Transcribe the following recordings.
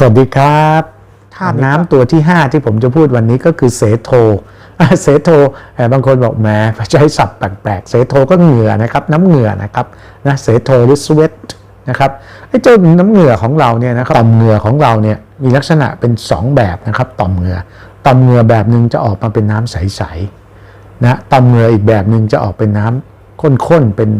สวัสดีครับธาตุน้ำตัวที่ 5 ที่ผมจะพูดวันนี้ก็คือเสโทอะเสโทเอ่อบางคนบอกแหมใช้ศัพท์แปลกๆ เสโทก็เหงื่อนะครับ น้ำเหงื่อนะครับนะเสโทหรือ sweat นะครับไอ้เจ้าน้ำเหงื่อของเราเนี่ยนะครับต่อมเหงื่อของเราเนี่ยมีลักษณะเป็น 2 แบบนะครับต่อมเหงื่อต่อมเหงื่อแบบหนึ่งจะออกมาเป็นน้ำใสๆนะต่อมเหงื่ออีกแบบหนึ่งจะออกเป็นน้ำข้นๆเป็น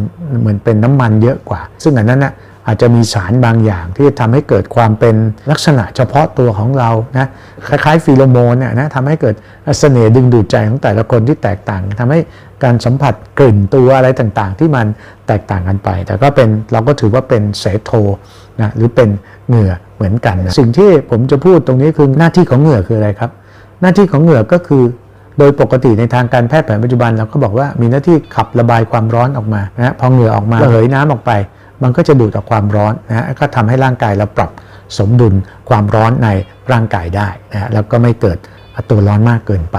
เหมือนเป็นน้ำมันเยอะกว่า ซึ่งอันนั้นนะ อาจจะมีสารบางอย่างที่ทำให้เกิดความเป็นลักษณะเฉพาะตัวของเรานะคล้ายๆฟีโรโมนเนี่ยนะทำให้เกิดเสน่ห์ดึงดูดใจของแต่ละคนที่แตกต่างทำให้การสัมผัสกลิ่นตัวอะไรต่างๆ ที่มันแตกต่างกันไป แต่ก็เป็นเราก็ถือว่าเป็นเสโทนะหรือเป็นเหงื่อเหมือนกันนะสิ่งที่ผมจะพูดตรงนี้คือหน้าที่ของเหงื่อคืออะไรครับ หน้าที่ของเหงื่อก็คือโดยปกติในทางการแพทย์แผนปัจจุบันเราก็บอกว่ามีหน้าที่ขับระบายความร้อนออกมานะพอเหงื่อออกมาระเหยน้ำออกไป มันก็จะดูดเอาความร้อนนะฮะก็ทำให้ร่างกายเราปรับสมดุลความร้อนในร่างกายได้นะฮะแล้วก็ไม่เกิดตัวร้อนมากเกินไป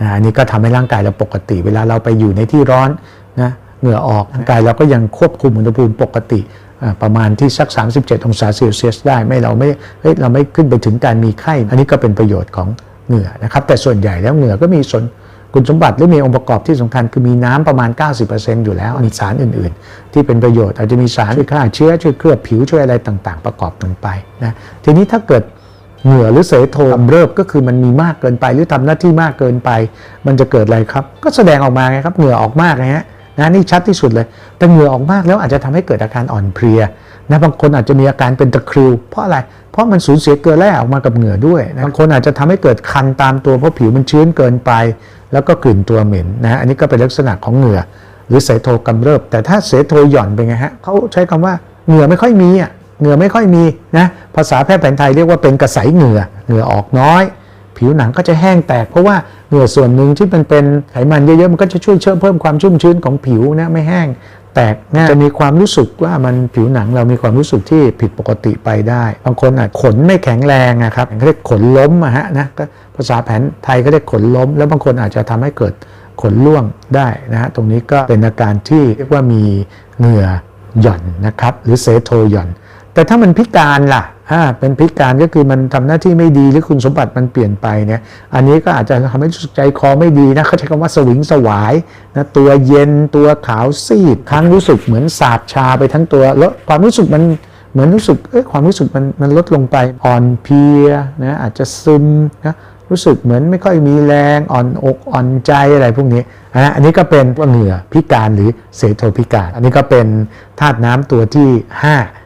นะอันนี้ก็ทำให้ร่างกายเราปกติ เวลาเราไปอยู่ในที่ร้อนนะเหงื่อออกร่างกายเราก็ยังควบคุมอุณหภูมิปกติประมาณที่สัก 37 องศาเซลเซียสได้ไม่เราไม่เฮ้ยเราไม่ขึ้นไปถึงการมีไข้ อันนี้ก็เป็นประโยชน์ของเหงื่อนะครับแต่ส่วนใหญ่แล้วเหงื่อก็มีส่วน คุณสมบัติหรือมีองค์ประกอบที่สำคัญคือมีน้ำประมาณ 90%อยู่แล้วมีสารอื่น ๆ ที่เป็นประโยชน์ อาจจะมีสารช่วยฆ่าเชื้อช่วยเคลือบผิวช่วยอะไรต่าง ๆ ประกอบกันไปนะทีนี้ถ้าเกิดเหงื่อหรือเสโทกำเริบก็คือมันมีมากเกินไป หรือทำหน้าที่มากเกินไป มันจะเกิดอะไรครับ ก็แสดงออกมาไงครับเหงื่อออกมากนะฮะ นะนี่ชัดที่สุดเลยแต่เหงื่อออกมากแล้วอาจจะทำให้เกิดอาการอ่อนเพลียนะบางคนอาจจะมีอาการเป็นตะคริว เพราะอะไร เพราะมันสูญเสียเกลือแร่ออกมากับเหงื่อด้วยนะบางคนอาจจะทำให้เกิดคันตามตัวเพราะผิวมันชื้นเกินไป แล้วก็กลิ่นตัวเหม็นนะอันนี้ก็เป็นลักษณะของเหงื่อ หรือเสโทกำเริบ แต่ถ้าเสโทหย่อนเป็นไงฮะเขาใช้คำว่าเหงื่อไม่ค่อยมีอะเหงื่อไม่ค่อยมีนะภาษาแพทย์แผนไทยเรียกว่าเป็นกระสายเหงื่อเหงื่อออกน้อย ผิวหนังก็จะแห้งแตก เพราะว่าเหงื่อส่วนหนึ่งที่มันเป็นไขมันเยอะๆมันก็จะช่วยเชื่อมเพิ่มความชุ่มชื้นของผิวนะไม่แห้ง แตกนะจะมีความรู้สึกว่ามันผิวหนังเรามีความรู้สึกที่ผิดปกติไปได้ บางคนอาจขนไม่แข็งแรงนะครับเขาเรียกขนล้มอะฮะนะก็ภาษาแผนไทยก็เรียกขนล้ม แล้วบางคนอาจจะทำให้เกิดขนร่วงได้นะฮะตรงนี้ก็เป็นอาการที่เรียกว่ามีเหงื่อหย่อนนะครับหรือเซโทหย่อน แต่ถ้ามันพิการล่ะ อ่าเป็นพิการก็คือมันทำหน้าที่ไม่ดีหรือคุณสมบัติมันเปลี่ยนไปเนี่ยอันนี้ก็อาจจะทำให้ใจคอไม่ดีนะเขาใช้คำว่าสวิงสวายนะตัวเย็นตัวขาวซีดครั้งรู้สึกเหมือนสาบชาไปทั้งตัวแล้วความรู้สึกมันเหมือนรู้สึกเอ้ยความรู้สึกมันมันลดลงไปอ่อนเพลียนะอาจจะซึมนะรู้สึกเหมือนไม่ค่อยมีแรงอ่อนอกอ่อนใจอะไรพวกนี้นะอันนี้ก็เป็นว่าเหงื่อพิการหรือเสโทพิการ อันนี้ก็เป็นธาตุน้ำตัวที่ 5